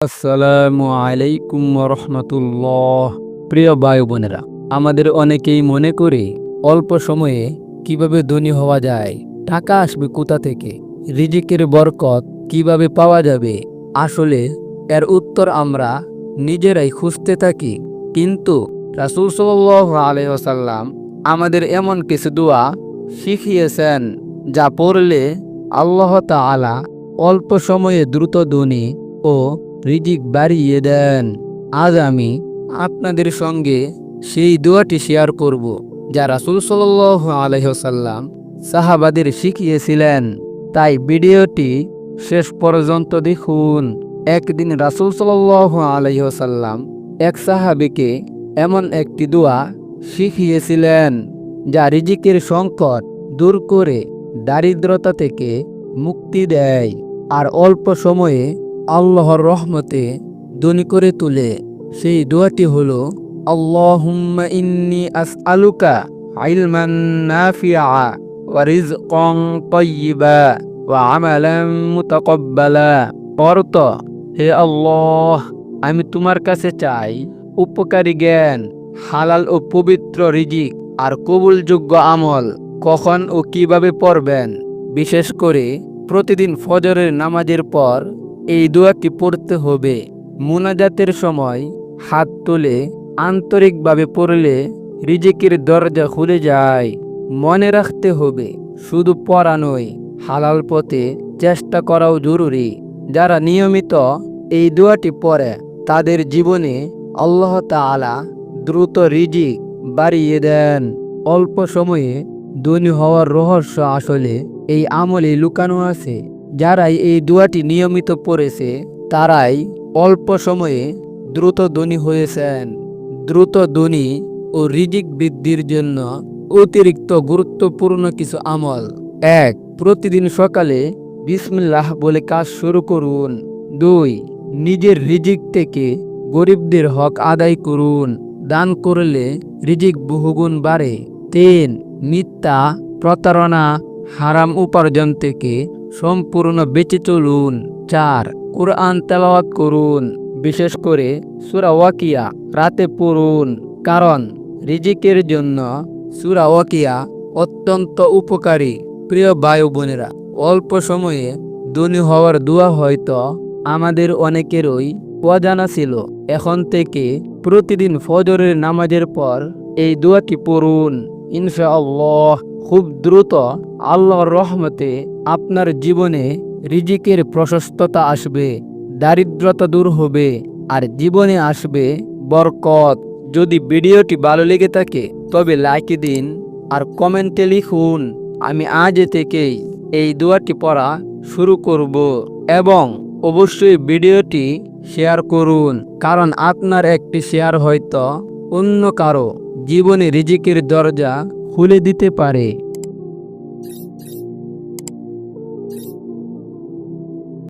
আসসালামু আলাইকুম রহমতুল্লাহ প্রিয় বায়ু বোনেরা, আমাদের অনেকেই মনে করে অল্প সময়ে কীভাবে ধনী হওয়া যায়, টাকা আসবে কোথা থেকে, রিজিকের বরকত কীভাবে পাওয়া যাবে, আসলে এর উত্তর আমরা নিজেরাই খুঁজতে থাকি। কিন্তু রাসুল সাল্লাহ আলাইসাল্লাম আমাদের এমন কিছু দোয়া শিখিয়েছেন, যা পড়লে আল্লাহ তাআলা অল্প সময়ে দ্রুত ধনী ও রিজিক বাড়িয়ে দেন। আজ আমি আপনাদের সঙ্গে সেই দোয়াটি শেয়ার করব, যা রাসুল সাল আলহ্লাম সাহাবাদের শিখিয়েছিলেন। তাই ভিডিওটি শেষ পর্যন্ত দেখুন। একদিন রাসুল সাল আলহ্লাম এক সাহাবিকে এমন একটি দোয়া শিখিয়েছিলেন, যা রিজিকের সংকট দূর করে দারিদ্রতা থেকে মুক্তি দেয়। আর অল্প সময়ে আল্লাহর রহমতে ধনী করে তুলে, সেই দোয়াটি হলো, আল্লাহুম্মা ইন্নি আসআলুকা ইলমান নাফিআ ওয়া রিজকান তাইয়্যিবা ওয়া আমালান মুতাকাব্বালা। অর্থ হে আমি তোমার কাছে চাই উপকারী জ্ঞান, হালাল ও পবিত্র রিজিক আর কবুলযোগ্য আমল। কখন ও কীভাবে পড়বেন? বিশেষ করে প্রতিদিন ফজরের নামাজের পর এই দোয়াটি পড়তে হবে। মুনাজাতের সময় হাত তুলে আন্তরিকভাবে পড়লে রিজিকের দরজা খুলে যায়। মনে রাখতে হবে, শুধু পড়া নয়, হালাল পথে চেষ্টা করাও জরুরি। যারা নিয়মিত এই দোয়াটি পড়ে, তাদের জীবনে আল্লাহ তাআলা দ্রুত রিজিক বাড়িয়ে দেন। অল্প সময়ে ধনী হওয়ার রহস্য আসলে এই আমলে লুকানো আছে। যারাই এই দোয়াটি নিয়মিত পড়েছে, তারাই অল্প সময়ে দ্রুত ধনী হয়েছেন। দ্রুত ধনী ও রিজিক বৃদ্ধির জন্য অতিরিক্ত গুরুত্বপূর্ণ কিছু আমল। এক, প্রতিদিন সকালে বিসমিল্লাহ বলে কাজ শুরু করুন। দুই, নিজের রিজিক থেকে গরিবদের হক আদায় করুন। দান করলে রিজিক বহুগুণ বাড়ে। তিন, মিথ্যা প্রতারণা হারাম উপার্জন থেকে সম্পূর্ণ বেঁচে চলুন চার, কোরআন তেলাওয়াত করুন। বিশেষ করে সুরা ওয়াকিয়া রাতে পড়ুন। কারণ রিজিকের জন্য সুরা ওয়াকিয়া অত্যন্ত উপকারী। প্রিয় বায়ু বোনেরা, অল্প সময়ে ধনী হওয়ার দোয়া হয়তো আমাদের অনেকেরই অজানা ছিল। এখন থেকে প্রতিদিন ফজরের নামাজের পর এই দোয়াটি পড়ুন। ইনশাআল্লাহ খুব দ্রুত আল্লাহর রহমতে আপনার জীবনে রিজিকের প্রশস্ততা আসবে, দারিদ্রতা দূর হবে, আর জীবনে আসবে বরকত। যদি ভিডিওটি ভালো লেগে থাকে, তবে লাইক দিন, আর কমেন্টে লিখুন, আমি আজ থেকেই এই দোয়াটি পড়া শুরু করব। এবং অবশ্যই ভিডিওটি শেয়ার করুন, কারণ আপনার একটি শেয়ার হয়তো অন্য কারও জীবনে রিজিকের দরজা খুলে দিতে পারে।